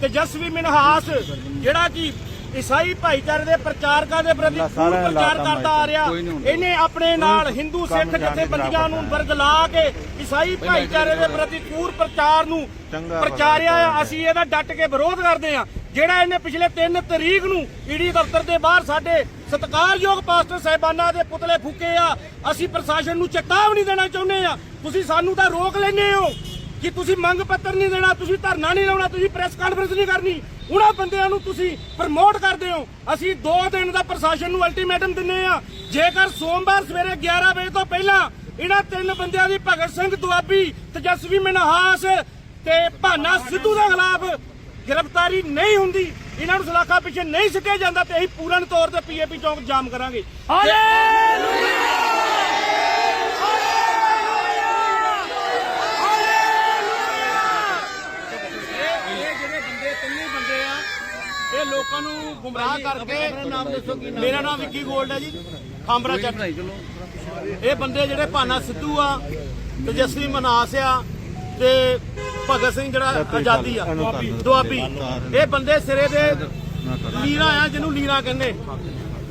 ਤੇਜਸਵੀ ਮਿਨਹਾਸ ਜਿਹੜਾ ਕਿ ਈਸਾਈ ਭਾਈਚਾਰੇ ਦੇ ਪ੍ਰਚਾਰਕਾਂ ਦੇ ਪ੍ਰਤੀ ਖੂਬ ਪ੍ਰਚਾਰ ਕਰਦਾ ਆ ਰਿਹਾ। ਇਹਨੇ ਆਪਣੇ ਨਾਲ ਹਿੰਦੂ ਸਿੱਖ ਜਥੇਬੰਦੀਆਂ ਨੂੰ ਵਰਗਲਾ ਕੇ ਈਸਾਈ ਭਾਈਚਾਰੇ ਦੇ ਪ੍ਰਤੀ ਕੂਰ ਪ੍ਰਚਾਰ ਨੂੰ ਪ੍ਰਚਾਰਿਆ ਅਸੀਂ ਇਹਦਾ ਡਟ ਕੇ ਵਿਰੋਧ ਕਰਦੇ ਆ। ਜਿਹੜਾ ਇਹਨੇ ਪਿਛਲੇ 3 ਤਰੀਕ ਨੂੰ ਈਡੀ ਦਫ਼ਤਰ ਦੇ ਬਾਹਰ ਸਾਡੇ ਸਤਿਕਾਰਯੋਗ ਪਾਸਟਰ ਸਾਹਿਬਾਨਾਂ ਦੇ ਪੁਤਲੇ ਫੂਕੇ ਆ ਅਸੀਂ ਪ੍ਰਸ਼ਾਸਨ ਨੂੰ ਚੇਤਾਵਨੀ ਦੇਣਾ ਚਾਹੁੰਦੇ ਆ। ਤੁਸੀਂ ਸਾਨੂੰ ਤਾਂ ਰੋਕ ਲੈਂਦੇ ਹੋ। ਕਿ ਤੁਸੀਂ ਮੰਗ ਪੱਤਰ ਨਹੀਂ ਦੇਣਾ, ਤੁਸੀਂ ਧਰਨਾ ਨਹੀਂ ਲਾਉਣਾ, ਤੁਸੀਂ ਪ੍ਰੈਸ ਕਾਨਫਰੰਸ ਨਹੀਂ ਕਰਨੀ, ਉਹਨਾਂ ਬੰਦਿਆਂ ਨੂੰ ਤੁਸੀਂ ਪ੍ਰਮੋਟ ਕਰਦੇ ਹੋ। ਅਸੀਂ 2 ਦਿਨ ਦਾ ਪ੍ਰਸ਼ਾਸਨ ਨੂੰ ਅਲਟੀਮੇਟਮ ਦਿੰਨੇ ਆ ਜੇਕਰ ਸੋਮਵਾਰ ਸਵੇਰੇ 11 ਵਜੇ ਤੋਂ ਪਹਿਲਾਂ ਇਹਨਾਂ ਤਿੰਨ ਬੰਦਿਆਂ ਦੀ ਭਗਤ ਸਿੰਘ, ਦੁਆਬੀ, ਤੇਜਸਵੀ ਮਨਹਾਸ ਤੇ ਭਾਨਾ ਸਿੱਧੂ ਦੇ ਖਿਲਾਫ ਗ੍ਰਿਫਤਾਰੀ ਨਹੀਂ ਹੁੰਦੀ, ਇਹਨਾਂ ਨੂੰ ਸਲਾਖਾਂ ਪਿੱਛੇ ਨਹੀਂ ਸਿੱਟਿਆ ਜਾਂਦਾ ਤੇ ਅਸੀਂ ਪੂਰਨ ਤੌਰ ਤੇ ਪੀਏਪੀ ਚੌਂਕ ਜਾਮ ਕਰਾਂਗੇ। ਇਹ ਬੰਦੇ ਤਿੰਨੇ ਬੰਦੇ ਆ। ਇਹ ਲੋਕਾਂ ਨੂੰ ਗੁੰਮਰਾਹ ਕਰਕੇ ਨਾਮ ਦੱਸੋ ਕੀ ਮੇਰਾ ਨਾਮ ਵਿੱਕੀ ਗੋਲਡ ਹੈ ਜੀ। ਖਾਂਬਰਾ ਚੱਟ ਇਹ ਬੰਦੇ ਜਿਹੜੇ ਭਾਨਾ ਸਿੱਧੂ ਆ ਤੇਜਸਵੀ ਮਨਾਸ ਆ ਤੇ ਭਗਤ ਸਿੰਘ ਜਿਹੜਾ ਆਜ਼ਾਦੀ ਆ। ਦੁਆਬੀ। ਇਹ ਬੰਦੇ ਸਿਰੇ ਦੇ ਲੀਰਾ ਆ ਜਿਹਨੂੰ ਲੀਰਾ ਕਹਿੰਦੇ।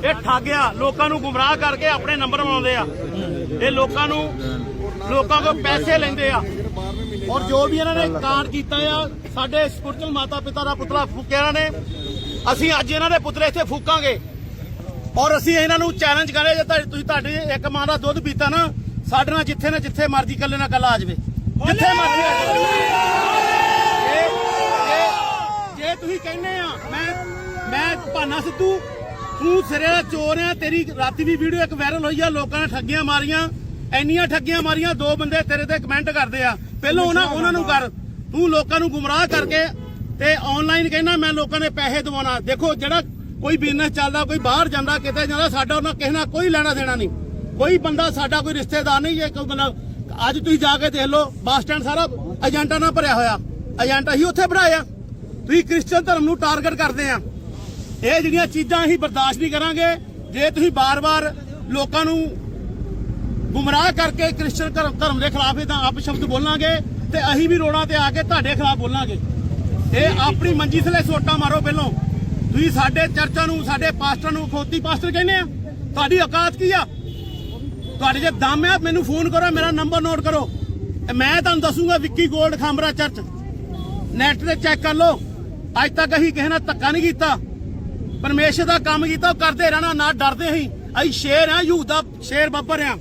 ਇਹ ਠਾਗਿਆ ਲੋਕਾਂ ਨੂੰ ਗੁੰਮਰਾਹ ਕਰਕੇ ਆਪਣੇ ਨੰਬਰ ਬਣਾਉਂਦੇ ਆ। ਇਹ ਲੋਕਾਂ ਨੂੰ ਲੋਕਾਂ ਕੋਲ ਪੈਸੇ ਲੈਂਦੇ ਆ। ਔਰ ਜੋ ਵੀ ਇਹਨਾਂ ਨੇ ਕਾਂਡ ਕੀਤਾ ਆ, ਸਾਡੇ ਸਪੁਰਚਲ ਮਾਤਾ ਪਿਤਾ ਦਾ ਪੁਤਲਾ ਫੂਕਿਆ ਇਹਨਾਂ ਨੇ। ਅਸੀਂ ਅੱਜ ਇਹਨਾਂ ਦੇ ਪੁਤਲੇ ਇੱਥੇ ਫੂਕਾਂਗੇ। ਔਰ ਅਸੀਂ ਇਹਨਾਂ ਨੂੰ ਚੈਲੰਜ ਕਰੇ ਜੇ ਤੁਸੀਂ ਤੁਹਾਡੇ ਇੱਕ ਮਾਂ ਦਾ ਦੁੱਧ ਪੀਤਾ ਨਾ, ਸਾਡੇ ਨਾਲ ਜਿੱਥੇ ਨਾ ਜਿੱਥੇ ਮਰਜ਼ੀ ਕੱਲੇ ਨਾ ਕੱਲਾ ਆ ਜਾਵੇ। ਜਿੱਥੇ ਮਰਜ਼ੀ ਆ ਜਾਵੇ। ਜੇ- ਜੇ ਤੁਸੀਂ ਕਹਿੰਦੇ ਆ, ਮੈਂ ਮੈਂ ਭਾਨਾ ਸਿੱਧੂ, ਤੂੰ ਸਿਰੇ ਦਾ ਚੋਰ ਆ, ਤੇਰੀ ਰਾਤੀ ਦੀ ਵੀਡੀਓ ਇੱਕ ਵਾਇਰਲ ਹੋਈ ਆ, ਲੋਕਾਂ ਨੇ ਠੱਗੀਆਂ ਮਾਰੀਆਂ ਐਨੀਆਂ ਠੱਗੀਆਂ ਮਾਰੀਆਂ, ਦੋ ਬੰਦੇ ਤੇਰੇ ਤੇ ਕਮੈਂਟ ਕਰਦੇ ਆ। ਪਹਿਲਾਂ ਉਹਨਾਂ ਉਹਨਾਂ ਨੂੰ ਕਰ। ਤੂੰ ਲੋਕਾਂ ਨੂੰ ਗੁੰਮਰਾਹ ਕਰਕੇ ਤੇ ਆਨਲਾਈਨ ਕਹਿੰਦਾ, ਮੈਂ ਲੋਕਾਂ ਨੇ ਪੈਸੇ ਦਵਾਉਣਾ। ਦੇਖੋ, ਜਿਹੜਾ ਕੋਈ ਬਿਜ਼ਨਸ ਚੱਲਦਾ, ਕੋਈ ਬਾਹਰ ਜਾਂਦਾ, ਕਿਤੇ ਜਾਂਦਾ, ਸਾਡਾ ਉਹਨਾਂ ਕਿਸੇ ਨਾਲ ਕੋਈ ਲੈਣਾ ਦੇਣਾ ਨਹੀਂ। ਕੋਈ ਬੰਦਾ ਸਾਡਾ ਕੋਈ ਰਿਸ਼ਤੇਦਾਰ ਨਹੀਂ ਹੈ ਕੋਈ ਬੰਦਾ ਅੱਜ ਤੁਸੀਂ ਜਾ ਕੇ ਦੇਖ ਲਓ, ਬੱਸ ਸਟੈਂਡ ਸਾਰਾ ਏਜੰਟਾਂ ਨਾਲ ਭਰਿਆ ਹੋਇਆ। ਏਜੰਟ ਅਸੀਂ ਉੱਥੇ ਬਣਾਇਆ ਤੁਸੀਂ ਕ੍ਰਿਸਚੀਅਨ ਧਰਮ ਨੂੰ ਟਾਰਗੇਟ ਕਰਦੇ ਆ। ਇਹ ਜਿਹੜੀਆਂ ਚੀਜ਼ਾਂ ਅਸੀਂ ਬਰਦਾਸ਼ਤ ਨਹੀਂ ਕਰਾਂਗੇ, ਜੇ ਤੁਸੀਂ ਬਾਰ-ਬਾਰ ਲੋਕਾਂ ਨੂੰ ਗੁੰਮਰਾਹ ਕਰਕੇ ਕ੍ਰਿਸਚਨ ਧਰਮ ਦੇ ਖਿਲਾਫ ਇਹਦਾ ਆਪ ਸ਼ਬਦ ਬੋਲਾਂਗੇ ਤੇ ਅਸੀਂ ਵੀ ਰੋੜਾਂ ਤੇ ਆ ਕੇ ਤੁਹਾਡੇ ਖਿਲਾਫ ਬੋਲਾਂਗੇ। ਇਹ ਆਪਣੀ ਮੰਜੀ ਥਲੇ ਸੋਟਾ ਮਾਰੋ ਪਹਿਲੋਂ। ਤੁਸੀਂ ਸਾਡੇ ਚਰਚਾਂ ਨੂੰ, ਸਾਡੇ ਪਾਸਟਰ ਨੂੰ ਖੋਤੀ ਪਾਸਟਰ ਕਹਿੰਦੇ ਆ? ਤੁਹਾਡੀ ਔਕਾਤ ਕੀ ਆ? ਤੁਹਾਡੇ ਜੇ ਦਮ ਆ, ਮੈਨੂੰ ਫੋਨ ਕਰੋ, ਮੇਰਾ ਨੰਬਰ ਨੋਟ ਕਰੋ। ਮੈਂ ਤੁਹਾਨੂੰ ਦੱਸੂਗਾ ਵਿੱਕੀ ਗੋਲਡ ਖਾਮਰਾ ਚਰਚ। ਨੈਟ ਤੇ ਚੈੱਕ ਕਰ ਲਓ। ਅੱਜ ਤੱਕ ਅਸੀਂ ਕਿਸੇ ਨਾਲ ਧੱਕਾ ਨਹੀਂ ਕੀਤਾ। ਪਰਮੇਸ਼ਰ ਦਾ ਕੰਮ ਕੀਤਾ, ਉਹ ਕਰਦੇ ਰਹਿਣਾ, ਨਾ ਡਰਦੇ ਅਸੀਂ। ਅਸੀਂ ਸ਼ੇਰ ਆ ਯੂਥ ਦਾ ਸ਼ੇਰ ਬੱਬਰ ਆ